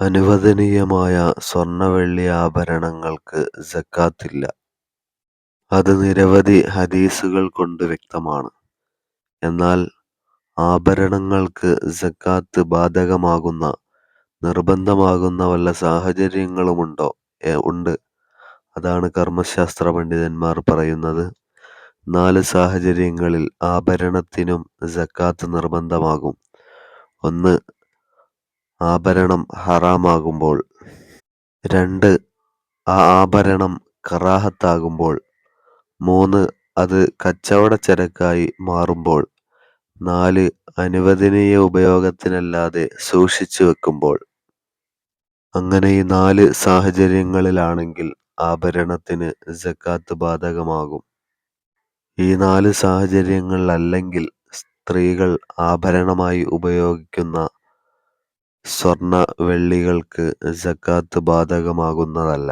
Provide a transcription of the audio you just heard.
അനുവദനീയമായ സ്വർണ-വെള്ളി ആഭരണങ്ങൾക്ക് ജക്കാത്തില്ല അത് നിരവധി ഹദീസുകൾ കൊണ്ട് വ്യക്തമാണ്. എന്നാൽ ആഭരണങ്ങൾക്ക് ജക്കാത്ത് ബാധകമാകുന്ന, നിർബന്ധമാകുന്ന വല്ല സാഹചര്യങ്ങളുമുണ്ടോ? ഉണ്ട്. അതാണ് കർമ്മശാസ്ത്ര പണ്ഡിതന്മാർ പറയുന്നത്. നാല് സാഹചര്യങ്ങളിൽ ആഭരണത്തിനും ജക്കാത്ത് നിർബന്ധമാകും. ഒന്ന് ആഭരണം ഹറാമാകുമ്പോൾ. രണ്ട് ആ ആഭരണം കറാഹത്താകുമ്പോൾ. മൂന്ന് അത് കച്ചവടച്ചരക്കായി മാറുമ്പോൾ. നാല് അനുവദനീയ ഉപയോഗത്തിനല്ലാതെ സൂക്ഷിച്ചു വെക്കുമ്പോൾ അങ്ങനെ ഈ നാല് സാഹചര്യങ്ങളിലാണെങ്കിൽ ആഭരണത്തിന് ജക്കാത്ത് ബാധകമാകും. ഈ നാല് സാഹചര്യങ്ങളിലല്ലെങ്കിൽ സ്ത്രീകൾ ആഭരണമായി ഉപയോഗിക്കുന്ന സ്വർണ-വെള്ളികൾക്ക് സകാത്ത് ബാധകമാകുന്നതല്ല.